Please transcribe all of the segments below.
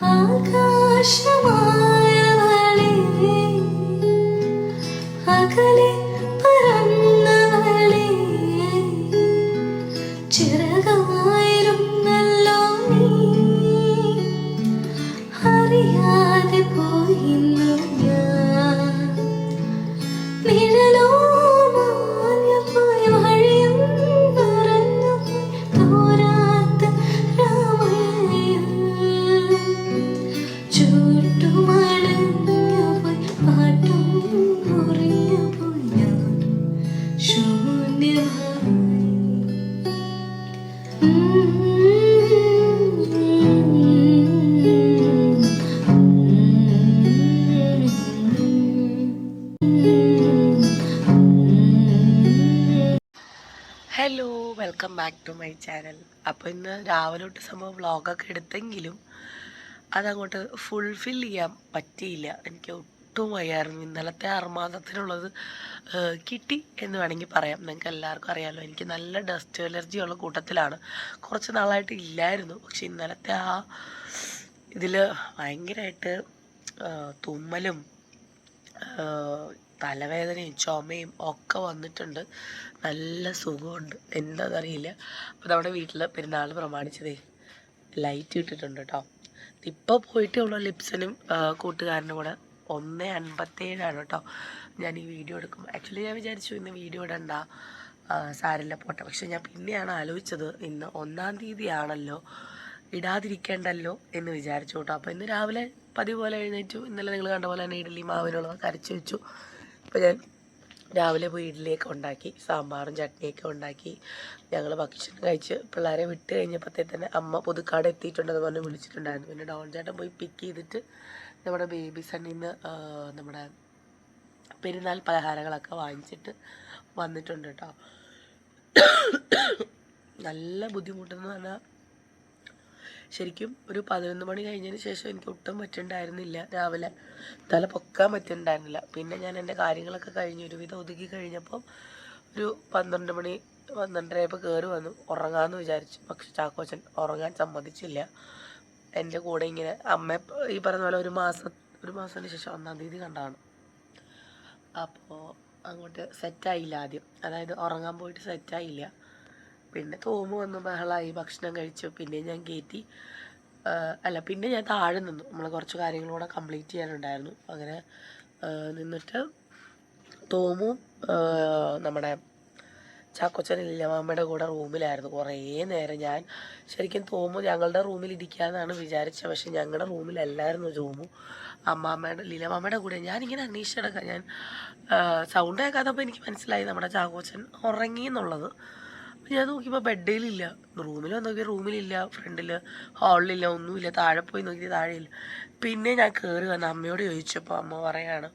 Halka aşama channel. അപ്പോൾ ഇന്ന് രാവിലെ തൊട്ട് സംഭവം വ്ളോഗൊക്കെ എടുത്തെങ്കിലും അതങ്ങോട്ട് ഫുൾഫിൽ ചെയ്യാൻ പറ്റിയില്ല. എനിക്ക് ഒട്ടും വയ്യായിരുന്നു. ഇന്നലത്തെ അർമാദത്തിനുള്ളത് കിട്ടി എന്ന് വേണമെങ്കിൽ പറയാം. നിങ്ങൾക്ക് എല്ലാവർക്കും അറിയാമല്ലോ എനിക്ക് നല്ല ഡസ്റ്റ് അലർജി ഉള്ള കൂട്ടത്തിലാണ്. കുറച്ച് നാളായിട്ട് ഇല്ലായിരുന്നു. പക്ഷെ ഇന്നലത്തെ ആ ഇതിൽ ഭയങ്കരമായിട്ട് തുമ്മലും തലവേദനയും ചുമയും ഒക്കെ വന്നിട്ടുണ്ട്. നല്ല സുഖമുണ്ട്. എന്താണെന്നറിയില്ല അപ്പോൾ നമ്മുടെ വീട്ടിൽ പെരുന്നാൾ പ്രമാണിച്ചതേ ലൈറ്റ് ഇട്ടിട്ടുണ്ട് കേട്ടോ ഇപ്പോൾ പോയിട്ടേ ഉള്ളൂ ലിപ്സനും കൂട്ടുകാരനും കൂടെ ഒന്ന് അൻപത്തേഴാണ് കേട്ടോ ഞാൻ ഈ വീഡിയോ എടുക്കും ആക്ച്വലി ഞാൻ വിചാരിച്ചു ഇന്ന് വീഡിയോ ഇടണ്ട സാരല്ല പോട്ടെ. പക്ഷെ ഞാൻ പിന്നെയാണ് ആലോചിച്ചത് ഇന്ന് ഒന്നാം തീയതി ആണല്ലോ ഇടാതിരിക്കേണ്ടല്ലോ എന്ന് വിചാരിച്ചു കേട്ടോ അപ്പോൾ ഇന്ന് രാവിലെ പതിവ് പോലെ എഴുന്നേറ്റു. ഇന്നലെ നിങ്ങൾ കണ്ട പോലെ തന്നെ ഇഡലി മാവിനുള്ളതൊക്കെ അരച്ച് വെച്ചു. അപ്പോൾ ഞാൻ രാവിലെ ഇഡ്ഡലിയൊക്കെ ഉണ്ടാക്കി സാമ്പാറും ചട്നിയൊക്കെ ഉണ്ടാക്കി. ഞങ്ങൾ ഭക്ഷണം കഴിച്ച് പിള്ളേരെ വിട്ട് കഴിഞ്ഞപ്പോഴത്തേ തന്നെ അമ്മ പുതുക്കാട് എത്തിയിട്ടുണ്ടെന്ന് പറഞ്ഞ് വിളിച്ചിട്ടുണ്ടായിരുന്നു. പിന്നെ ഡോൺ ചേട്ടൻ പോയി പിക്ക് ചെയ്തിട്ട് നമ്മുടെ ബേബി സണ്ണിൽ നിന്ന് നമ്മുടെ പെരുന്നാൾ പലഹാരങ്ങളൊക്കെ വാങ്ങിച്ചിട്ട് വന്നിട്ടുണ്ട് കേട്ടോ നല്ല ബുദ്ധിമുട്ടെന്ന് പറഞ്ഞാൽ ശരിക്കും ഒരു പതിനൊന്ന് മണി കഴിഞ്ഞതിന് ശേഷം എനിക്ക് ഒട്ടും പറ്റുണ്ടായിരുന്നില്ല രാവിലെ. തല പൊക്കാൻ പറ്റുന്നുണ്ടായിരുന്നില്ല പിന്നെ ഞാൻ എന്റെ കാര്യങ്ങളൊക്കെ കഴിഞ്ഞ് ഒരുവിധം ഒതുക്കി കഴിഞ്ഞപ്പം ഒരു പന്ത്രണ്ട് മണി പന്ത്രണ്ടരയപ്പോൾ കയറി വന്നു. ഉറങ്ങാമെന്ന് വിചാരിച്ചു. പക്ഷെ ചാക്കോച്ചൻ ഉറങ്ങാൻ സമ്മതിച്ചില്ല. എന്റെ കൂടെ ഇങ്ങനെ അമ്മ ഈ പറഞ്ഞ പോലെ ഒരു മാസം ഒരു മാസത്തിന് ശേഷം ഒന്നാം തീയതി കണ്ടാണ് അപ്പോൾ അങ്ങോട്ട് സെറ്റായില്ല ആദ്യം. അതായത് ഉറങ്ങാൻ പോയിട്ട് സെറ്റായില്ല പിന്നെ തോമ വന്നു ബഹളമായി ഭക്ഷണം കഴിച്ചു. പിന്നെ ഞാൻ കയറ്റി അല്ല പിന്നെ ഞാൻ താഴെ നിന്നു. നമ്മൾ കുറച്ച് കാര്യങ്ങളൂടെ കംപ്ലീറ്റ് ചെയ്യാനുണ്ടായിരുന്നു. അങ്ങനെ നിന്നിട്ട് തോമും നമ്മുടെ ചാക്കോച്ചൻ ഇല്ലമാമ്മയുടെ കൂടെ റൂമിലായിരുന്നു. കുറേ നേരം ഞാൻ ശരിക്കും തോമു ഞങ്ങളുടെ റൂമിൽ ഇരിക്കാമെന്നാണ് വിചാരിച്ചത്. പക്ഷെ ഞങ്ങളുടെ റൂമിലല്ലായിരുന്നു തോമു അമ്മാമ്മയുടെ ലീലമാമ്മയുടെ കൂടെ ഞാനിങ്ങനെ അന്വേഷിച്ചെടുക്കാം ഞാൻ സൗണ്ട് കേൾക്കാത്തപ്പോൾ എനിക്ക് മനസ്സിലായി നമ്മുടെ ചാക്കോച്ചൻ ഉറങ്ങി എന്നുള്ളത്. ഞാൻ നോക്കിയപ്പോൾ ബെഡിലില്ല റൂമിൽ നോക്കിയാൽ റൂമിലില്ല ഫ്രണ്ടിൽ ഹാളിലില്ല ഒന്നുമില്ല താഴെ പോയി നോക്കി താഴെയില്ല. പിന്നെ ഞാൻ കയറി വന്ന അമ്മയോട് ചോദിച്ചപ്പോൾ അമ്മ പറയാണ്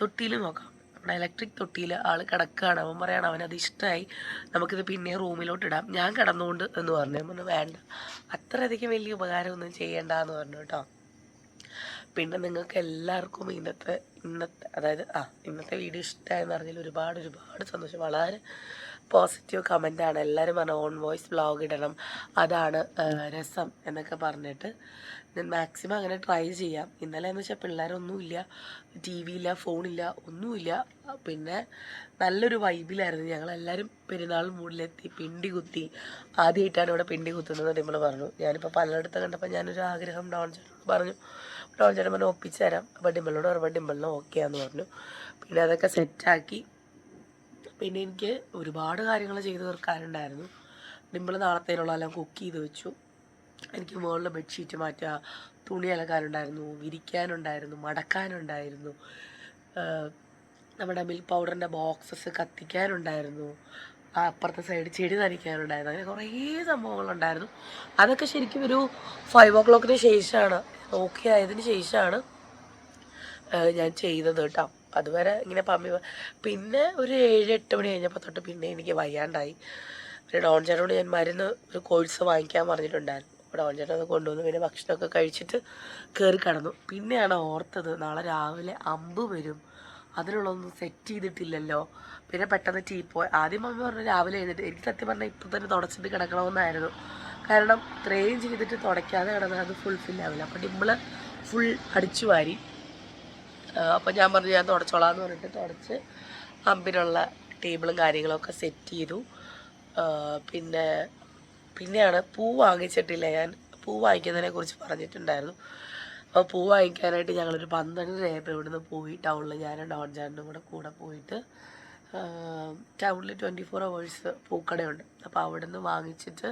തൊട്ടിയിൽ നോക്കാം. നമ്മുടെ ഇലക്ട്രിക് തൊട്ടിയിൽ ആൾ കിടക്കുകയാണ് അവൻ പറയാണ് അവനത് ഇഷ്ടമായി നമുക്കിത് പിന്നെ റൂമിലോട്ട് ഇടാം. ഞാൻ കിടന്നുകൊണ്ട് എന്ന് പറഞ്ഞു. പറഞ്ഞു വേണ്ട. അത്രയധികം വലിയ ഉപകാരമൊന്നും ചെയ്യേണ്ട എന്ന് പറഞ്ഞു കേട്ടോ. പിന്നെ നിങ്ങൾക്ക് എല്ലാവർക്കും ഇന്നത്തെ ഇന്നത്തെ അതായത് ആ ഇന്നത്തെ വീഡിയോ ഇഷ്ടമായെന്ന് പറഞ്ഞാൽ ഒരുപാട് ഒരുപാട് സന്തോഷം. വളരെ പോസിറ്റീവ് കമന്റാണ് എല്ലാവരും പറഞ്ഞു ഓൺ വോയിസ് ബ്ലോഗ് ഇടണം. അതാണ് രസം എന്നൊക്കെ പറഞ്ഞിട്ട് ഞാൻ മാക്സിമം അങ്ങനെ ട്രൈ ചെയ്യാം. ഇന്നലെ എന്ന് വെച്ചാൽ പിള്ളേരൊന്നുമില്ല ടി വി ഇല്ല ഫോണില്ല ഒന്നുമില്ല. പിന്നെ നല്ലൊരു വൈബിലായിരുന്നു ഞങ്ങളെല്ലാവരും പെരുന്നാൾ മൂടിലെത്തി പിണ്ടി കുത്തി. ആദ്യമായിട്ടാണ് ഇവിടെ പിണ്ടി കുത്തുന്നത് നമ്മൾ പറഞ്ഞു ഞാനിപ്പോൾ പലയിടത്തും കണ്ടപ്പോൾ ഞാനൊരു ആഗ്രഹം ഡോൺ ചേട്ടൻ പറഞ്ഞു. ഡോൺ ചേട്ടൻ പറഞ്ഞു ഒപ്പിച്ച് തരാം അപ്പോൾ ഡിമ്പിളിനോട് ഒരുപാട് ഡിമ്പിളിന് ഓക്കെ ആന്ന് പറഞ്ഞു. പിന്നെ അതൊക്കെ സെറ്റാക്കി പിന്നെ എനിക്ക് ഒരുപാട് കാര്യങ്ങൾ ചെയ്തു തീർക്കാനുണ്ടായിരുന്നു. ഡിമ്പിൾ നാളത്തേനുള്ളതെല്ലാം കുക്ക് ചെയ്ത് വെച്ചു. എനിക്ക് മുകളിൽ ബെഡ്ഷീറ്റ് മാറ്റുക തുണി അലക്കാനുണ്ടായിരുന്നു വിരിക്കാനുണ്ടായിരുന്നു മടക്കാനുണ്ടായിരുന്നു. നമ്മുടെ മിൽക്ക് പൗഡറിന്റെ ബോക്സസ് കത്തിക്കാനുണ്ടായിരുന്നു. ആ അപ്പുറത്തെ സൈഡ് ചെടി നനയ്ക്കാനുണ്ടായിരുന്നു. അങ്ങനെ കുറേ സംഭവങ്ങളുണ്ടായിരുന്നു. അതൊക്കെ ശരിക്കും ഒരു ഫൈവ് ഓ ക്ലോക്കിന് ശേഷമാണ്. ഓക്കെ ആയതിന് ശേഷമാണ് ഞാൻ ചെയ്തത് കേട്ടോ. അതുവരെ ഇങ്ങനെ പമ്മി പിന്നെ ഒരു ഏഴ് എട്ട് മണി കഴിഞ്ഞപ്പോൾ തൊട്ട് പിന്നെ എനിക്ക് വയ്യാണ്ടായി. പിന്നെ ഡോൺ ചേട്ടനോട് ഞാൻ മരുന്ന് ഒരു കോഴ്സ് വാങ്ങിക്കാൻ പറഞ്ഞിട്ടുണ്ടായിരുന്നു. അപ്പോൾ ഡോൺ ചേട്ടൻ അത് കൊണ്ടുവന്നു. പിന്നെ ഭക്ഷണമൊക്കെ കഴിച്ചിട്ട് കയറി കടന്നു. പിന്നെയാണ് ഓർത്തത് നാളെ രാവിലെ അമ്പ് വരും. അതിനുള്ളതൊന്നും സെറ്റ് ചെയ്തിട്ടില്ലല്ലോ. പിന്നെ പെട്ടെന്ന് ടീ പോയി. ആദ്യം മമ്മി പറഞ്ഞു രാവിലെ എഴുന്നിട്ട് എനിക്ക് സത്യം പറഞ്ഞാൽ ഇപ്പം തന്നെ തുടച്ചിട്ട് കിടക്കണമെന്നായിരുന്നു. കാരണം ട്രെയിൻ ചെയ്തിട്ട് തുടയ്ക്കാതെ കിടന്നാൽ അത് ഫുൾഫിൽ ആവില്ല. അപ്പം ഡിമ്പിൾ ഫുൾ അടിച്ചു വാരി അപ്പം ഞാൻ പറഞ്ഞു ഞാൻ തുടച്ചോളാം എന്ന് പറഞ്ഞിട്ട് തുടച്ച് അമ്പിനുള്ള ടേബിളും കാര്യങ്ങളൊക്കെ സെറ്റ് ചെയ്തു. പിന്നെ പിന്നെയാണ് പൂ വാങ്ങിച്ചിട്ടില്ല ഞാൻ. പൂ വാങ്ങിക്കുന്നതിനെ കുറിച്ച് പറഞ്ഞിട്ടുണ്ടായിരുന്നു. അപ്പോൾ പൂ വാങ്ങിക്കാനായിട്ട് ഞങ്ങളൊരു പന്ത്രണ്ടരയായപ്പോൾ ഇവിടുന്ന് പോയി ടൗണിൽ ഞാനും ഡോൺ കൂടെ കൂടെ പോയിട്ട് ടൗണിൽ ട്വന്റി ഫോർ അവേഴ്സ് പൂക്കടയുണ്ട്. അപ്പോൾ അവിടെ നിന്ന് വാങ്ങിച്ചിട്ട്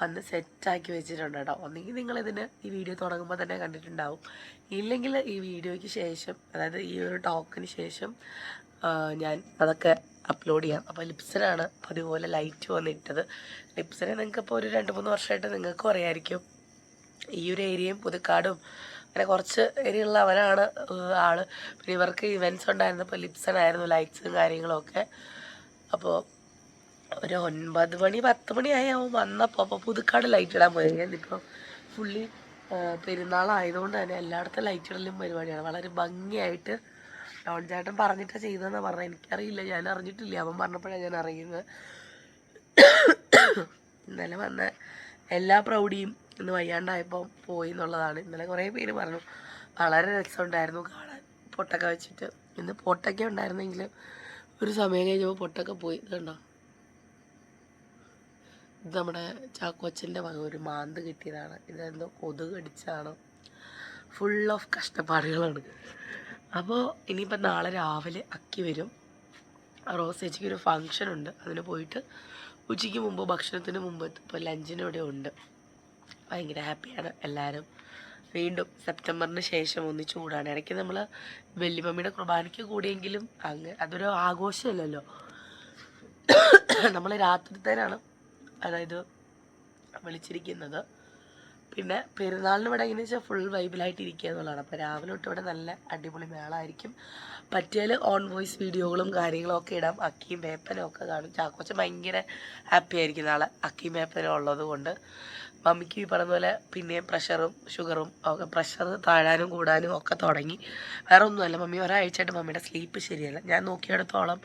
വന്ന് സെറ്റാക്കി വെച്ചിട്ടുണ്ട് കേട്ടോ ഒന്നെങ്കിൽ നിങ്ങളിതിന് ഈ വീഡിയോ തുടങ്ങുമ്പോൾ തന്നെ കണ്ടിട്ടുണ്ടാവും. ഇല്ലെങ്കിൽ ഈ വീഡിയോയ്ക്ക് ശേഷം അതായത് ഈ ഒരു ടോക്കിന് ശേഷം ഞാൻ അതൊക്കെ അപ്ലോഡ് ചെയ്യാം. അപ്പോൾ ലിപ്സിനാണ് അതുപോലെ ലൈറ്റ് വന്നിട്ടത്. ലിപ്സിനെ നിങ്ങൾക്ക് ഇപ്പോൾ ഒരു രണ്ട് മൂന്ന് വർഷമായിട്ട് നിങ്ങൾക്കും അറിയാമായിരിക്കും ഈ ഒരു ഏരിയയും പുതുക്കാടും അങ്ങനെ കുറച്ച് ഏരിയ ഉള്ള അവനാണ് ആൾ. പിന്നെ ഇവർക്ക് ഇവന്റ്സ് ഉണ്ടായിരുന്നപ്പോൾ ലിപ്സൺ ആയിരുന്നു ലൈറ്റ്സും കാര്യങ്ങളൊക്കെ. അപ്പോൾ ഒരു ഒൻപത് മണി പത്ത് മണിയായി അവൻ വന്നപ്പോൾ അപ്പോൾ പുതുക്കാട് ലൈറ്റ് ഇടാൻ പോയി. ഞാനിപ്പോൾ ഫുള്ളി പെരുന്നാളായതുകൊണ്ട് തന്നെ എല്ലായിടത്തും ലൈറ്റ് ഇടലും പരിപാടിയാണ്. വളരെ ഭംഗിയായിട്ട് ഡോൺ ചേട്ടൻ പറഞ്ഞിട്ടാണ് ചെയ്തതെന്ന് പറഞ്ഞത്. എനിക്കറിയില്ല ഞാൻ അറിഞ്ഞിട്ടില്ല. അവൻ പറഞ്ഞപ്പോഴാണ് ഞാൻ അറിയുന്നത്. ഇന്നലെ വന്ന എല്ലാ പ്രൗഢിയും ഇന്ന് വയ്യാണ്ടായപ്പോൾ പോയി എന്നുള്ളതാണ്. ഇന്നലെ കുറേ പേര് പറഞ്ഞു വളരെ രസമുണ്ടായിരുന്നു കാണാൻ. പൊട്ടൊക്കെ വെച്ചിട്ട്. ഇന്ന് പൊട്ടൊക്കെ ഉണ്ടായിരുന്നെങ്കിലും ഒരു സമയം കഴിഞ്ഞപ്പോൾ പൊട്ടൊക്കെ പോയി. കണ്ടോ? ഇത് നമ്മുടെ ചാക്കോച്ചന്റെ വക ഒരു മാന്ത് കിട്ടിയതാണ്. ഇതെന്തോ കൊതുക് അടിച്ചാണ് ഫുൾ ഓഫ് കഷ്ടപ്പാടുകളാണ്. അപ്പോൾ ഇനിയിപ്പോൾ നാളെ രാവിലെ അക്കി വരും. റോസ് ചേച്ചിക്ക് ഒരു ഫങ്ഷൻ ഉണ്ട്. അതിന് പോയിട്ട് ഉച്ചയ്ക്ക് മുമ്പ് ഭക്ഷണത്തിന് മുമ്പ് ഇപ്പോൾ ലഞ്ചിന് ഉണ്ട്. ഭയങ്കര ഹാപ്പിയാണ് എല്ലാവരും വീണ്ടും സെപ്റ്റംബറിന് ശേഷം ഒന്ന് ചൂടാണ്. ഇടയ്ക്ക് നമ്മൾ വെല്ലുമമ്മിയുടെ കുർബാനയ്ക്ക് കൂടിയെങ്കിലും അങ്ങ് അതൊരു ആഘോഷമല്ലല്ലോ. നമ്മൾ രാത്രിത്തേനാണ് അതായത് വിളിച്ചിരിക്കുന്നത്. പിന്നെ പെരുന്നാളിന് ഇവിടെ എങ്ങനെയാ വെച്ചാൽ ഫുൾ വൈബിലായിട്ട് ഇരിക്കുക എന്നുള്ളതാണ്. അപ്പോൾ രാവിലെ തൊട്ട് ഇവിടെ നല്ല അടിപൊളി മേളായിരിക്കും. പറ്റിയാൽ ഓൺ വോയിസ് വീഡിയോകളും കാര്യങ്ങളും ഒക്കെ ഇടാം. അക്കിയും വേപ്പനും ഒക്കെ കാണും. ചാക്കോച്ച ഭയങ്കര ഹാപ്പി ആയിരിക്കും നാളെ അക്കിയും വേപ്പനും ഉള്ളത് കൊണ്ട്. മമ്മിക്ക് ഈ പറഞ്ഞ പോലെ പിന്നെയും പ്രഷറും ഷുഗറും ഒക്കെ പ്രഷർ താഴാനും കൂടാനും ഒക്കെ തുടങ്ങി. വേറെ ഒന്നുമല്ല. മമ്മി ഒരാഴ്ചയായിട്ട് മമ്മിയുടെ സ്ലീപ്പ് ശരിയല്ല. ഞാൻ നോക്കിയിടത്തോളം.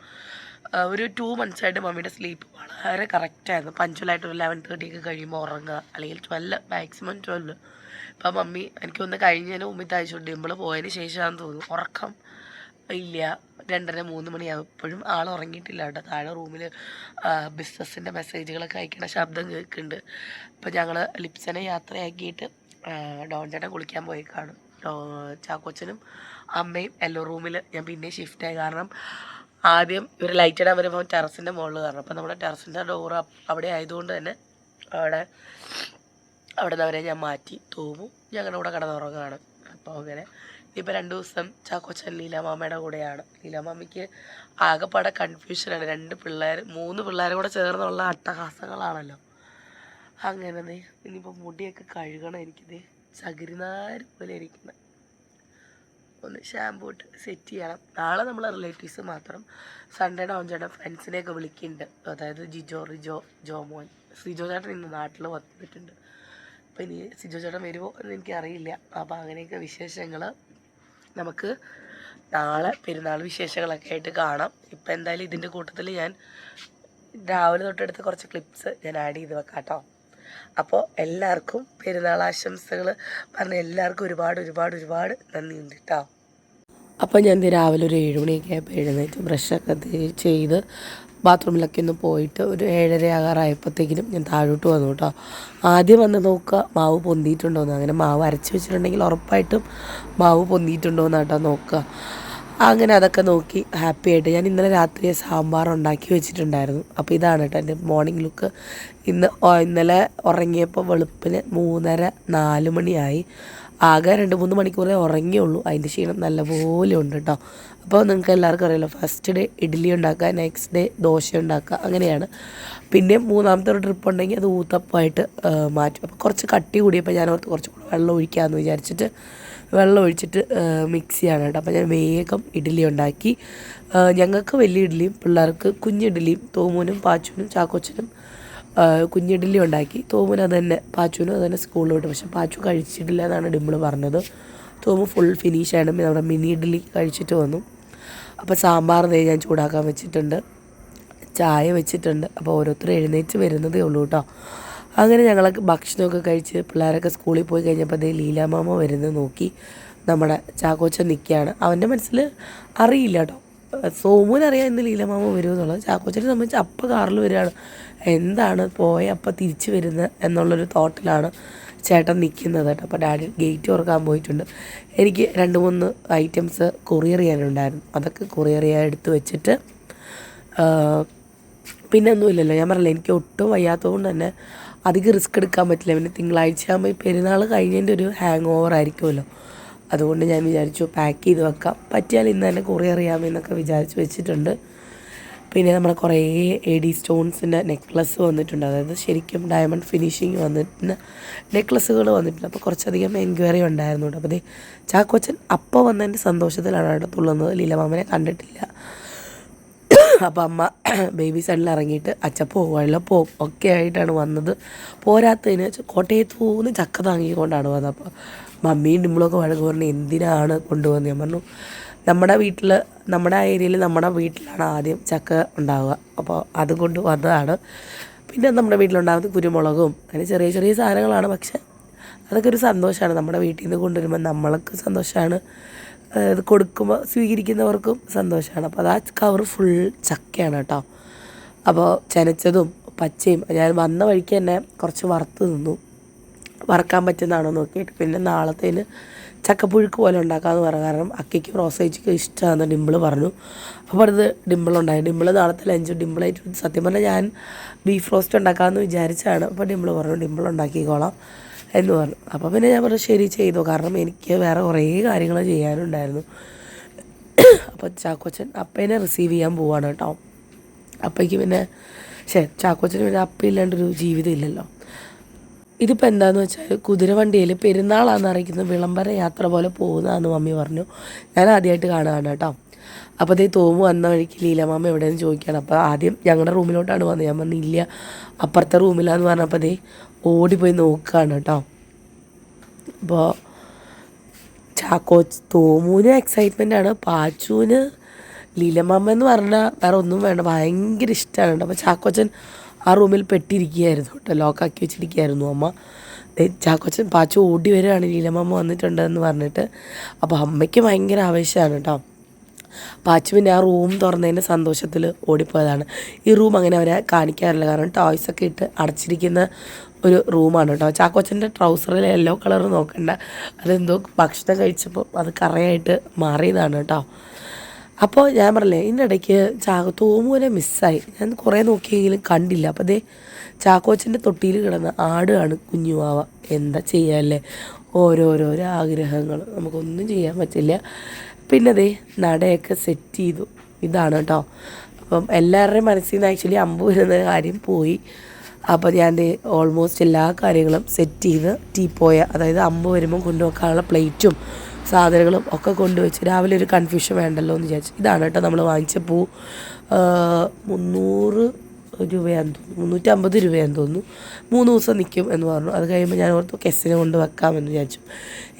ഒരു ടു മന്ത്സ് ആയിട്ട് മമ്മിയുടെ സ്ലീപ്പ് വളരെ കറക്റ്റായിരുന്നു പഞ്ചുവലായിട്ട് ഒരു ലെവൻ തേർട്ടി ഒക്കെ കഴിയുമ്പോൾ ഉറങ്ങുക അല്ലെങ്കിൽ ട്വൽവ് മാക്സിമം ട്വൽവ് ഇപ്പം മമ്മി എനിക്കൊന്ന് കഴിഞ്ഞതിന് മുമ്പ് തയ്ച്ചുകൊണ്ട് ഡിമ്പിൾ പോയതിന് ശേഷമാണെന്ന് തോന്നുന്നു. ഉറക്കം ഇല്ല. രണ്ടര മൂന്ന് മണിയാവും. ഇപ്പോഴും ആൾ ഉറങ്ങിയിട്ടില്ല കേട്ടോ. താഴെ റൂമിൽ ബിസിനസ്സിന്റെ മെസ്സേജുകളൊക്കെ അയക്കണ ശബ്ദം കേൾക്കുന്നുണ്ട്. ഇപ്പം ഞങ്ങൾ ലിപ്സനെ യാത്രയാക്കിയിട്ട് ഡോൺ ചേട്ടൻ കുളിക്കാൻ പോയി കാണും. ചാക്കോച്ചനും അമ്മയും എല്ലോ റൂമിൽ ഞാൻ പിന്നെ ഷിഫ്റ്റായി കാരണം ആദ്യം ഇവർ ലൈറ്റ് ഇടാൻ വരുമ്പോൾ ടെറസിന്റെ മുകളിൽ കയറണം. അപ്പം നമ്മുടെ ടെറസിന്റെ ഡോറ് അവിടെ ആയതുകൊണ്ട് തന്നെ അവിടെ അവിടെ നിന്ന് അവരെ ഞാൻ മാറ്റി തൂവും. ഞങ്ങളുടെ കൂടെ കിടന്നുറങ്ങുകയാണ് അപ്പോൾ അങ്ങനെ ഇനിയിപ്പോൾ രണ്ട് ദിവസം ചാക്കോച്ചൻ ലീലാമാമയുടെ കൂടെയാണ്. ലീലാമാമയ്ക്ക് ആകെപ്പാടെ കൺഫ്യൂഷനാണ് രണ്ട് പിള്ളേർ മൂന്ന് പിള്ളേരും കൂടെ ചേർന്നുള്ള അട്ടഹാസങ്ങളാണല്ലോ. അങ്ങനെ ഇനിയിപ്പോൾ മുടിയൊക്കെ കഴുകണം എനിക്കിത് ചകിരിനാര് പോലെ ഇരിക്കുന്നത് ഒന്ന് ഷാമ്പൂ ഇട്ട് സെറ്റ് ചെയ്യണം. നാളെ നമ്മൾ റിലേറ്റീവ്സ് മാത്രം സൺഡേ ഡൗൺ ചേട്ടൻ ഫ്രണ്ട്സിനെയൊക്കെ വിളിക്കുന്നുണ്ട് അതായത് ജിജോ റിജോ ജോമോൻ സിജോ ചേട്ടൻ ഇന്ന് നാട്ടിൽ വന്നിട്ടുണ്ട്. അപ്പോൾ ഇനി സിജോ ചേട്ടൻ വരുമോ എന്ന് എനിക്കറിയില്ല. അപ്പോൾ അങ്ങനെയൊക്കെ വിശേഷങ്ങൾ നമുക്ക് നാളെ പെരുന്നാൾ വിശേഷങ്ങളൊക്കെ ആയിട്ട് കാണാം. ഇപ്പം എന്തായാലും ഇതിന്റെ കൂട്ടത്തിൽ ഞാൻ രാവിലെ തൊട്ടടുത്ത് കുറച്ച് ക്ലിപ്സ് ഞാൻ ആഡ് ചെയ്ത് വെക്കാം കേട്ടോ അപ്പോൾ എല്ലാവർക്കും പെരുന്നാൾ ആശംസകൾ പറഞ്ഞ എല്ലാവർക്കും ഒരുപാട് ഒരുപാട് ഒരുപാട് നന്ദിയുണ്ട് കേട്ടോ അപ്പോൾ ഞാൻ രാവിലെ ഒരു ഏഴുമണിയൊക്കെ ആയപ്പോൾ എഴുന്നേറ്റ് ബ്രഷൊക്കെ ചെയ്ത് ബാത്റൂമിലൊക്കെ ഒന്ന് പോയിട്ട് ഒരു ഏഴര ആകാറായപ്പോഴത്തേക്കിനും ഞാൻ താഴോട്ട് വന്നു കേട്ടോ ആദ്യം വന്ന് നോക്കുക മാവ് പൊന്തിയിട്ടുണ്ടോയെന്ന് അങ്ങനെ മാവ് അരച്ച് വെച്ചിട്ടുണ്ടെങ്കിൽ ഉറപ്പായിട്ടും മാവ് പൊന്തിയിട്ടുണ്ടോയെന്നാട്ടോ നോക്കുക അങ്ങനെ അതൊക്കെ നോക്കി ഹാപ്പി ആയിട്ട്. ഞാൻ ഇന്നലെ രാത്രി സാമ്പാർ ഉണ്ടാക്കി വെച്ചിട്ടുണ്ടായിരുന്നു. അപ്പോൾ ഇതാണ് കേട്ടോ എന്റെ മോർണിംഗ് ലുക്ക് ഇന്ന് ഇന്നലെ ഉറങ്ങിയപ്പോൾ വെളുപ്പിന് മൂന്നര നാല് മണിയായി. ആകെ രണ്ട് മൂന്ന് മണിക്കൂറേ ഉറങ്ങിയുള്ളൂ. അതിന്റെ ക്ഷീണം നല്ലപോലെ ഉണ്ട് കേട്ടോ അപ്പോൾ നിങ്ങൾക്ക് എല്ലാവർക്കും അറിയാലോ ഫസ്റ്റ് ഡേ ഇഡ്ഡലി ഉണ്ടാക്കുക നെക്സ്റ്റ് ഡേ ദോശ ഉണ്ടാക്കുക അങ്ങനെയാണ്. പിന്നെ മൂന്നാമത്തെ ഒരു ട്രിപ്പ് ഉണ്ടെങ്കിൽ അത് ഊത്തപ്പമായിട്ട് മാറ്റും. അപ്പോൾ കുറച്ച് കട്ടി കൂടിയപ്പോൾ ഞാൻ ഓർത്ത് വെള്ളം ഒഴിക്കാമെന്ന് വിചാരിച്ചിട്ട് വെള്ളം ഒഴിച്ചിട്ട് മിക്സ് ചെയ്യാണ് കേട്ടോ. അപ്പോൾ ഞാൻ വേഗം ഇഡ്ഡലി ഉണ്ടാക്കി. ഞങ്ങൾക്ക് വലിയ ഇഡ്ഡലിയും പിള്ളേർക്ക് കുഞ്ഞിഡ്ഡലിയും തോമൂനും പാച്ചുനും ചാക്കോച്ചനും കുഞ്ഞിഡ്ഡലി ഉണ്ടാക്കി. തോമൂന് അത് തന്നെ പാച്ചുവിനും അത് തന്നെ സ്കൂളിൽ വിട്ടു. പക്ഷെ പാച്ചു കഴിച്ചിട്ടില്ല എന്നാണ് ഡിമ്പിൾ പറഞ്ഞത്. തോമു ഫുൾ പിന്നെ നമ്മുടെ മിനി ഇഡ്ഡലി കഴിച്ചിട്ട് വന്നു. അപ്പോൾ സാമ്പാർ ദേ ഞാൻ ചൂടാക്കാൻ വെച്ചിട്ടുണ്ട്. ചായ വെച്ചിട്ടുണ്ട്. അപ്പോൾ ഓരോരുത്തർ എഴുന്നേറ്റ് വരുന്നതേ ഉള്ളൂ കേട്ടോ. അങ്ങനെ ഞങ്ങളൊക്കെ ഭക്ഷണമൊക്കെ കഴിച്ച് പിള്ളേരൊക്കെ സ്കൂളിൽ പോയി കഴിഞ്ഞപ്പോൾ അതേ ലീലാമാമ വരുന്നത് നോക്കി നമ്മുടെ ചാക്കോച്ചൻ നിൽക്കുകയാണ്. അവന്റെ മനസ്സിൽ അറിയില്ല കേട്ടോ. സോമുവിനറിയാം ഇന്ന് ലീലാമാമ വരുമെന്നുള്ളത് ചാക്കോച്ചനെ സംബന്ധിച്ച് അപ്പം കാറിൽ വരികയാണ്. എന്താണ് പോയ അപ്പം തിരിച്ച് വരുന്നത് എന്നുള്ളൊരു തോട്ടിലാണ് ചേട്ടൻ നിൽക്കുന്നത് കേട്ടോ. അപ്പോൾ ഡാഡി ഗേറ്റ് തുറക്കാൻ പോയിട്ടുണ്ട്. എനിക്ക് രണ്ട് മൂന്ന് ഐറ്റംസ് കൊറിയർ ചെയ്യാനുണ്ടായിരുന്നു. അതൊക്കെ കൊറിയർ ചെയ്യാൻ എടുത്ത് വെച്ചിട്ട് പിന്നെ ഒന്നുമില്ലല്ലോ. ഞാൻ പറഞ്ഞില്ല എനിക്ക് ഒട്ടും വയ്യാത്തതുകൊണ്ട് തന്നെ അധികം റിസ്ക് എടുക്കാൻ പറ്റില്ല. പിന്നെ തിങ്കളാഴ്ച ആകുമ്പോൾ പെരുന്നാൾ കഴിഞ്ഞതിന്റെ ഒരു ഹാങ് ഓവർ ആയിരിക്കുമല്ലോ. അതുകൊണ്ട് ഞാൻ വിചാരിച്ചു പാക്ക് ചെയ്ത് വെക്കാം. പറ്റിയാൽ ഇന്ന് തന്നെ കൊറിയർ ചെയ്യാമെന്നൊക്കെ വിചാരിച്ച് വെച്ചിട്ടുണ്ട്. പിന്നെ നമ്മുടെ കുറേ എ ഡി സ്റ്റോൺസിന്റെ നെക്ലസ് വന്നിട്ടുണ്ട്. അതായത് ശരിക്കും ഡയമണ്ട് ഫിനിഷിങ് വന്നിട്ടുണ്ട് നെക്ലസ്സുകൾ വന്നിട്ടുണ്ട് അപ്പോൾ കുറച്ചധികം എൻക്വയറി ഉണ്ടായിരുന്നു അപ്പോൾ ചാക്കോച്ചൻ അപ്പോൾ വന്നതിന്റെ സന്തോഷത്തിലാണ് കേട്ടോ തുള്ളുന്നത്. ലീലമാമനെ കണ്ടിട്ടില്ല. അപ്പോൾ അമ്മ ബേബി സൈഡിൽ ഇറങ്ങിയിട്ട് അച്ചപ്പോ വെള്ളപ്പോ ഒക്കെ ആയിട്ടാണ് വന്നത്. പോരാത്തതിന് കോട്ടയത്ത് പോകുന്ന ചക്ക താങ്ങിക്കൊണ്ടാണ് വന്നത്. അപ്പോൾ മമ്മിയും ഡിമ്പിളൊക്കെ വഴക്ക് പറഞ്ഞു എന്തിനാണ് കൊണ്ടുവന്നത് ഞാൻ പറഞ്ഞു നമ്മുടെ വീട്ടിൽ നമ്മുടെ ഏരിയയിൽ നമ്മുടെ വീട്ടിലാണ് ആദ്യം ചക്ക ഉണ്ടാവുക. അപ്പോൾ അതുകൊണ്ട് വന്നതാണ്. പിന്നെ നമ്മുടെ വീട്ടിലുണ്ടാകുന്നത് കുരുമുളകും അങ്ങനെ ചെറിയ ചെറിയ സാധനങ്ങളാണ്. പക്ഷേ അതൊക്കെ ഒരു സന്തോഷമാണ്. നമ്മുടെ വീട്ടിൽ നിന്ന് കൊണ്ടുവരുമ്പോൾ നമ്മൾക്ക് സന്തോഷമാണ് ഇത് കൊടുക്കുമ്പോൾ സ്വീകരിക്കുന്നവർക്കും സന്തോഷമാണ് അപ്പോൾ അത് ആ കവർ ഫുൾ ചക്കയാണ് കേട്ടോ. അപ്പോൾ ചനച്ചതും പച്ചയും ഞാൻ വന്ന വഴിക്ക് തന്നെ കുറച്ച് വറുത്ത് നിന്നു. വറക്കാൻ പറ്റുന്നതാണോ നോക്കിയിട്ട് പിന്നെ നാളത്തേന് ചക്കപ്പുഴുക്ക് പോലെ ഉണ്ടാക്കാമെന്ന് പറഞ്ഞു. കാരണം അക്കയ്ക്ക് റോസേച്ചിക്ക് ഇഷ്ടമാണെന്ന് ഡിമ്പിൾ പറഞ്ഞു. അപ്പോൾ അടുത്ത് ഡിമ്പിളുണ്ടായി ഡിമ്പിൾ നാളത്തെ ലഞ്ച് ഡിമ്പിളായിട്ട് സത്യം പറഞ്ഞാൽ ഞാൻ ബീഫ് റോസ്റ്റ് ഉണ്ടാക്കാമെന്ന് വിചാരിച്ചാണ്. അപ്പോൾ ഡിമ്പിൾ പറഞ്ഞു ഡിമ്പിൾ ഉണ്ടാക്കിക്കോളാം. എന്ന് പറഞ്ഞു. അപ്പോൾ പിന്നെ ഞാൻ പറഞ്ഞു ശരി ചെയ്തു. കാരണം എനിക്ക് വേറെ കുറേ കാര്യങ്ങൾ ചെയ്യാനുണ്ടായിരുന്നു. അപ്പോൾ ചാക്കോച്ചൻ അപ്പേനെ റിസീവ് ചെയ്യാൻ പോവാണ് കേട്ടോ. അപ്പയ്ക്ക് പിന്നെ ശരി ചാക്കോച്ചന് പിന്നെ അപ്പയില്ലാണ്ടൊരു ജീവിതം ഇല്ലല്ലോ. ഇതിപ്പോൾ എന്താണെന്ന് വെച്ചാൽ കുതിരവണ്ടിയിൽ പെരുന്നാളാന്ന് അറിയിക്കുന്ന വിളംബര യാത്ര പോലെ പോകുന്നതാന്ന് മമ്മി പറഞ്ഞു. ഞാൻ ആദ്യമായിട്ട് കാണുകയാണ് കേട്ടോ. അപ്പോൾ അതേ തോമ വന്ന വഴിക്ക് ലീലമാമ എവിടെയെന്ന് ചോദിക്കുകയാണ്. അപ്പോൾ ആദ്യം ഞങ്ങളുടെ റൂമിലോട്ടാണ് വന്നത്. ഞാൻ ഇല്ല അപ്പുറത്തെ റൂമിലാന്ന് പറഞ്ഞപ്പോൾ അതേ ഓടിപ്പോയി നോക്കുകയാണ് കേട്ടോ അപ്പോൾ ചാക്കോ തോമൂന് എക്സൈറ്റ്മെന്റ് ആണ്. പാച്ചുവിന് ലീലമാമ എന്ന് പറഞ്ഞാൽ വേറെ ഒന്നും വേണ്ട. ഭയങ്കര ഇഷ്ടമാണ് കേട്ടോ അപ്പോൾ ചാക്കോച്ചൻ ആ റൂമിൽ പെട്ടിരിക്കുകയായിരുന്നു കേട്ടോ ലോക്കാക്കി വെച്ചിരിക്കുകയായിരുന്നു അമ്മ. ചാക്കോച്ചൻ പാച്ചു ഓടി വരികയാണ്. ലീലമാമ വന്നിട്ടുണ്ടെന്ന് പറഞ്ഞിട്ട്. അപ്പോൾ അമ്മയ്ക്ക് ഭയങ്കര ആവേശമാണ് കേട്ടോ പാച്ചുവിന്റെ ആ റൂം തുറന്നതിന്റെ സന്തോഷത്തിൽ ഓടിപ്പോയതാണ്. ഈ റൂം അങ്ങനെ അവരെ കാണിക്കാറില്ല. കാരണം ടോയ്സ് ഒക്കെ ഇട്ട് അടച്ചിരിക്കുന്ന ഒരു റൂമാണ് കേട്ടോ. ചാക്കോച്ചന്റെ ട്രൗസറിൽ യെല്ലോ കളർ നോക്കണ്ട. അതെന്തോ ഭക്ഷണം കഴിച്ചപ്പോൾ അത് കറയായിട്ട് മാറിയതാണ് കേട്ടോ. അപ്പോൾ ഞാൻ പറഞ്ഞില്ലേ ഇതിന്റെ ഇടയ്ക്ക് ചാക്കോ തോമുവിനെ മിസ്സായി ഞാൻ കുറേ നോക്കിയെങ്കിലും കണ്ടില്ല. അപ്പോൾ അതേ ചാക്കോച്ചന്റെ തൊട്ടിയിൽ കിടന്ന ആടാണ് കുഞ്ഞുവാവ എന്താ ചെയ്യാല്ലേ? ഓരോരോരോ ആഗ്രഹങ്ങൾ. നമുക്കൊന്നും ചെയ്യാൻ പറ്റില്ല. പിന്നെ നടയൊക്കെ സെറ്റ് ചെയ്തു. ഇതാണ് കേട്ടോ അപ്പം എല്ലാവരുടെയും മനസ്സിൽ നിന്ന് ആക്ച്വലി അമ്പു വരുന്ന കാര്യം പോയി. അപ്പോൾ ഞാൻ ഓൾമോസ്റ്റ് എല്ലാ കാര്യങ്ങളും സെറ്റ് ചെയ്ത് ടീപ്പോയ അതായത് അമ്പ് വരുമ്പോൾ കൊണ്ടുവെക്കാനുള്ള പ്ലേറ്റും സാധനങ്ങളും ഒക്കെ കൊണ്ടുവച്ച് രാവിലെ ഒരു കൺഫ്യൂഷൻ വേണ്ടല്ലോ എന്ന് വിചാരിച്ചു. ഇതാണ് കേട്ടോ നമ്മൾ വാങ്ങിച്ച പൂ. മുന്നൂറ് രൂപയാന്ന് തോന്നുന്നു. മുന്നൂറ്റമ്പത് രൂപയാന്ന് തോന്നുന്നു. മൂന്ന് ദിവസം നിൽക്കും എന്ന് പറഞ്ഞു. അത് കഴിയുമ്പോൾ ഞാൻ ഓർത്തു കെസ്സിനെ കൊണ്ട് വെക്കാമെന്ന് വിചാരിച്ചു.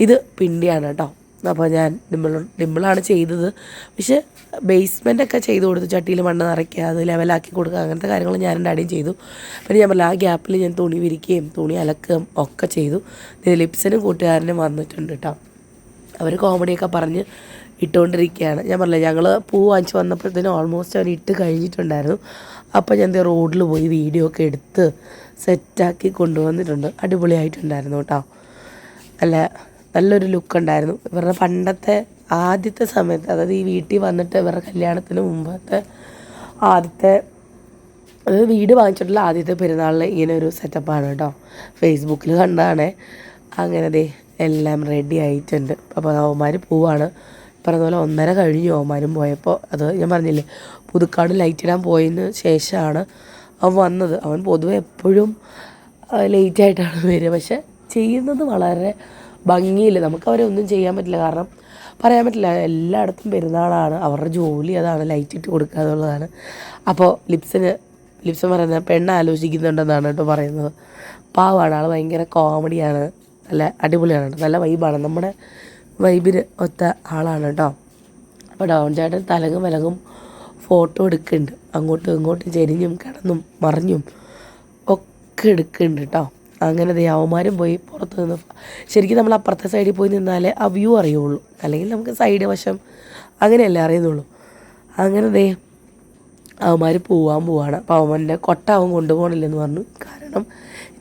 ഇത് പിണ്ടിയാണ് കേട്ടോ അപ്പോൾ ഞാൻ ഡിമ്പിൾ ഡിമ്പിളാണ് ചെയ്തത്. പക്ഷേ ബേസ്മെന്റ് ഒക്കെ ചെയ്ത് കൊടുത്തു. ചട്ടിയിൽ മണ്ണ് നിറയ്ക്കുക അത് ലെവലാക്കി കൊടുക്കുക അങ്ങനത്തെ കാര്യങ്ങൾ ഞാൻ എന്റെ അടിയും ചെയ്തു. പിന്നെ ഞാൻ പറഞ്ഞു ആ ഗ്യാപ്പിൽ ഞാൻ തുണി വിരിക്കുകയും തുണി അലക്കുകയും ഒക്കെ ചെയ്തു. ലിപ്സിനും കൂട്ടുകാരനും വന്നിട്ടുണ്ട് കേട്ടോ അവർ കോമഡിയൊക്കെ പറഞ്ഞ് ഇട്ടുകൊണ്ടിരിക്കുകയാണ് ഞാൻ പറഞ്ഞില്ല ഞങ്ങൾ പൂ വാങ്ങിച്ച് വന്നപ്പോഴത്തേനും ഓൾമോസ്റ്റ് അവർ ഇട്ട് കഴിഞ്ഞിട്ടുണ്ടായിരുന്നു. അപ്പോൾ ഞാൻ ദേ റോഡിൽ പോയി വീഡിയോ ഒക്കെ എടുത്ത് സെറ്റാക്കി കൊണ്ടുവന്നിട്ടുണ്ട്. അടിപൊളിയായിട്ടുണ്ടായിരുന്നു കേട്ടോ നല്ല നല്ലൊരു ലുക്ക് ഉണ്ടായിരുന്നു. ഇവരുടെ പണ്ടത്തെ ആദ്യത്തെ സമയത്ത് അതായത് ഈ വീട്ടിൽ വന്നിട്ട് ഇവരുടെ കല്യാണത്തിന് മുമ്പത്തെ ആദ്യത്തെ അതായത് വീട് വാങ്ങിച്ചിട്ടുള്ള ആദ്യത്തെ പെരുന്നാളിൽ ഇങ്ങനെ ഒരു സെറ്റപ്പാണ് കേട്ടോ. ഫേസ്ബുക്കിൽ കണ്ടാണ് അങ്ങനെ ദേ എല്ലാം റെഡി ആയിട്ടുണ്ട്. അപ്പോൾ അവന്മാർ പോവാണ്. പറഞ്ഞ പോലെ ഒന്നര കഴിഞ്ഞു അവന്മാരും പോയപ്പോൾ അത് ഞാൻ പറഞ്ഞില്ലേ പുതുക്കാട് ലൈറ്റ് ഇടാൻ പോയതിന് ശേഷമാണ് അവൻ വന്നത്. അവൻ പൊതുവെ എപ്പോഴും ലേറ്റായിട്ടാണ് വരിക. പക്ഷെ ചെയ്യുന്നത് വളരെ ഭംഗിയിൽ നമുക്ക് അവരെ ഒന്നും ചെയ്യാൻ പറ്റില്ല. കാരണം പറയാൻ പറ്റില്ല എല്ലായിടത്തും പെരുന്നാളാണ്. അവരുടെ ജോലി അതാണ് ലൈറ്റ് ഇട്ട് കൊടുക്കുക എന്നുള്ളതാണ്. അപ്പോൾ ലിപ്സിന് ലിപ്സൻ പറയുന്നത് പെണ്ണ് ആലോചിക്കുന്നുണ്ടെന്നാണ് കേട്ടോ പറയുന്നത്. പാവാണ് ആൾ ഭയങ്കര കോമഡിയാണ് നല്ല അടിപൊളിയാണ് കേട്ടോ. നല്ല വൈബാണ് നമ്മുടെ വൈബിന് ഒത്ത ആളാണ് കേട്ടോ. അപ്പോൾ ഡോൺ ചേട്ടൻ തലകും വിലകും ഫോട്ടോ എടുക്കുന്നുണ്ട്. അങ്ങോട്ടും ഇങ്ങോട്ടും ചെരിഞ്ഞും കിടന്നും മറിഞ്ഞും ഒക്കെ എടുക്കുന്നുണ്ട് കേട്ടോ. അങ്ങനെ ദേ പോയി പുറത്ത് നിന്ന് ശരിക്കും നമ്മൾ അപ്പുറത്തെ സൈഡിൽ പോയി നിന്നാലേ ആ വ്യൂ അറിയുള്ളൂ. അല്ലെങ്കിൽ നമുക്ക് സൈഡ് വശം അങ്ങനെയല്ലേ അറിയുന്നുള്ളൂ. അങ്ങനെ ദേ അവന്മാർ പോവാൻ പോവാണ്. അപ്പോൾ അവന്റെ കൊട്ട അവൻ കൊണ്ടുപോകണില്ലെന്ന് പറഞ്ഞു. കാരണം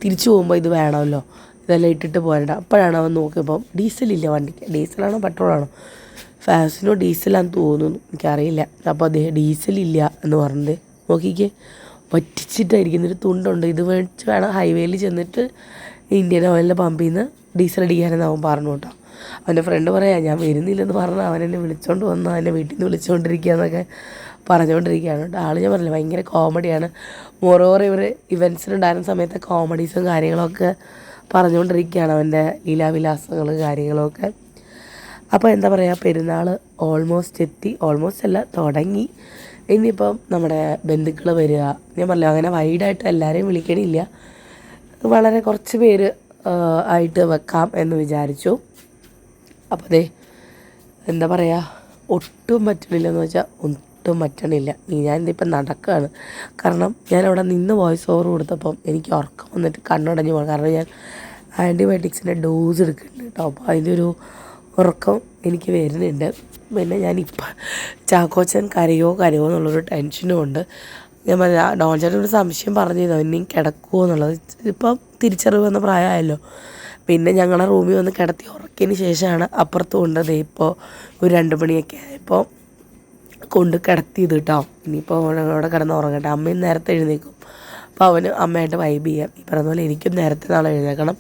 തിരിച്ചു പോകുമ്പോൾ ഇത് വേണമല്ലോ. ഇതെല്ലാം ഇട്ടിട്ട് പോരണ്ട. അപ്പോഴാണ് അവൻ നോക്കിയപ്പം ഡീസലില്ല വണ്ടിക്ക്. ഡീസലാണോ പെട്രോളാണോ? ഫാസിനോ ഡീസലാണെന്ന് തോന്നുന്നു. എനിക്കറിയില്ല. അപ്പോൾ അദ്ദേഹം ഡീസലില്ല എന്ന് പറഞ്ഞത് നോക്കിക്കേ. വറ്റിച്ചിട്ടായിരിക്കും ഒരു തുണ്ടുണ്ട്. ഇത് മേടിച്ച് വേണം ഹൈവേയിൽ ചെന്നിട്ട് ഇന്ത്യൻ ഓയിലിന്റെ പമ്പിൽ നിന്ന് ഡീസൽ അടിക്കാനെന്ന് അവൻ പറഞ്ഞു കേട്ടോ. അവന്റെ ഫ്രണ്ട് പറയാം ഞാൻ വരുന്നില്ലെന്ന് പറഞ്ഞ് അവൻ എന്നെ വിളിച്ചോണ്ട് വന്ന് എന്നെ വീട്ടിൽ നിന്ന് വിളിച്ചുകൊണ്ടിരിക്കുക എന്നൊക്കെ പറഞ്ഞുകൊണ്ടിരിക്കുകയാണ് കേട്ടോ. ആൾ ഞാൻ പറഞ്ഞില്ല ഭയങ്കര കോമഡിയാണ് മോറോവർ ഇവർ ഇവൻസിനുണ്ടായിരുന്ന സമയത്തെ കോമഡീസും കാര്യങ്ങളൊക്കെ പറഞ്ഞുകൊണ്ടിരിക്കുകയാണ് അവന്റെ ലീലാവിലാസങ്ങൾ കാര്യങ്ങളൊക്കെ. അപ്പോൾ എന്താ പറയുക പെരുന്നാൾ ഓൾമോസ്റ്റ് എത്തി ഓൾമോസ്റ്റ് അല്ല തുടങ്ങി. ഇനിയിപ്പം നമ്മുടെ ബന്ധുക്കൾ വരിക ഞാൻ പറഞ്ഞു അങ്ങനെ വൈഡായിട്ട് എല്ലാവരെയും വിളിക്കണില്ല. വളരെ കുറച്ച് പേര് ആയിട്ട് വെക്കാം എന്ന് വിചാരിച്ചു. അപ്പോൾ അതെ എന്താ പറയുക ഒട്ടും പറ്റണില്ലെന്ന് വെച്ചാൽ ഒട്ടും പറ്റണില്ല. ഞാൻ ഇതിപ്പം നടക്കുകയാണ് കാരണം ഞാൻ അവിടെ നിന്ന് വോയിസ് ഓവർ കൊടുത്തപ്പം എനിക്ക് ഉറക്കം വന്നിട്ട് കണ്ണടഞ്ഞു പോകണം കാരണം ഞാൻ ആന്റിബയോട്ടിക്സിന്റെ ഡോസ് എടുക്കുന്നുണ്ട് കേട്ടോ. അപ്പോൾ അതിന്റെ ഒരു ഉറക്കം എനിക്ക് വരുന്നുണ്ട്. പിന്നെ ഞാനിപ്പം ചാക്കോച്ചൻ കരയോ കരയോ എന്നുള്ളൊരു ടെൻഷനും ഉണ്ട്. ഞാൻ ഒരു സംശയം പറഞ്ഞിരുന്നു ഇനിയും കിടക്കുമോ എന്നുള്ളത്. ഇപ്പം തിരിച്ചറിവ് വന്ന പ്രായമായല്ലോ. പിന്നെ ഞങ്ങളെ റൂമിൽ വന്ന് കിടത്തി ഉറക്കിയതിന് ശേഷമാണ് അപ്പുറത്ത് കൊണ്ടത് ഇപ്പോൾ ഒരു രണ്ട് മണിയൊക്കെ ആയപ്പോൾ കൊണ്ട് കിടത്തിയത് കേട്ടോ ഇനിയിപ്പോൾ അവിടെ കിടന്ന് ഉറങ്ങട്ടെ. അമ്മയും നേരത്തെ എഴുന്നേക്കും അപ്പോൾ അവന് അമ്മയായിട്ട് വൈബ് ചെയ്യാം. ഈ പറഞ്ഞ പോലെ എനിക്കും നേരത്തെ നാളെ എഴുന്നേക്കണം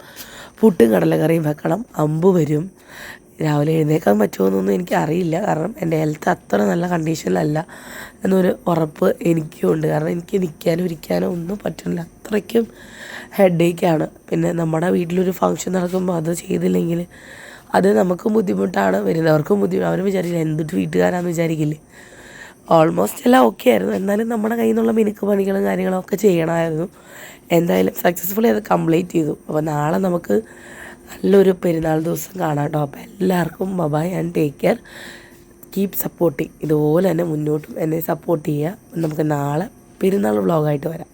പുട്ടും കടലക്കറിയും വെക്കണം. അമ്പ് വരും. രാവിലെ എഴുന്നേക്കാൻ പറ്റുമോയെന്നൊന്നും എനിക്കറിയില്ല. കാരണം എന്റെ ഹെൽത്ത് അത്ര നല്ല കണ്ടീഷനിലല്ല എന്നൊരു ഉറപ്പ് എനിക്കും ഉണ്ട് കാരണം എനിക്ക് നിൽക്കാനോ ഇരിക്കാനോ ഒന്നും പറ്റുന്നില്ല. അത്രയ്ക്കും ഹെഡേക്കാണ് പിന്നെ നമ്മുടെ വീട്ടിലൊരു ഫങ്ഷൻ നടക്കുമ്പോൾ അത് ചെയ്തില്ലെങ്കിൽ അത് നമുക്കും ബുദ്ധിമുട്ടാണ് വരുന്നവർക്കും ബുദ്ധിമുട്ട് അവരും വിചാരിക്കില്ല എന്തിട്ട് വീട്ടുകാരാന്ന് വിചാരിക്കില്ലേ? ഓൾമോസ്റ്റ് എല്ലാം ഓക്കെ ആയിരുന്നു. എന്നാലും നമ്മുടെ കയ്യിൽ നിന്നുള്ള മിനുക്ക് പണികളും കാര്യങ്ങളും ഒക്കെ ചെയ്യണമായിരുന്നു. എന്തായാലും സക്സസ്ഫുള്ളി അത് കംപ്ലീറ്റ് ചെയ്തു. അപ്പോൾ നാളെ നമുക്ക് നല്ലൊരു പെരുന്നാൾ ദിവസം കാണാം കേട്ടോ. അപ്പോൾ എല്ലാവർക്കും bye bye and take care keep supporting ഇതുപോലെ തന്നെ മുന്നോട്ടും എന്നെ സപ്പോർട്ട് ചെയ്യുക. നമുക്ക് നാളെ പെരുന്നാൾ വ്ളോഗായിട്ട് വരാം.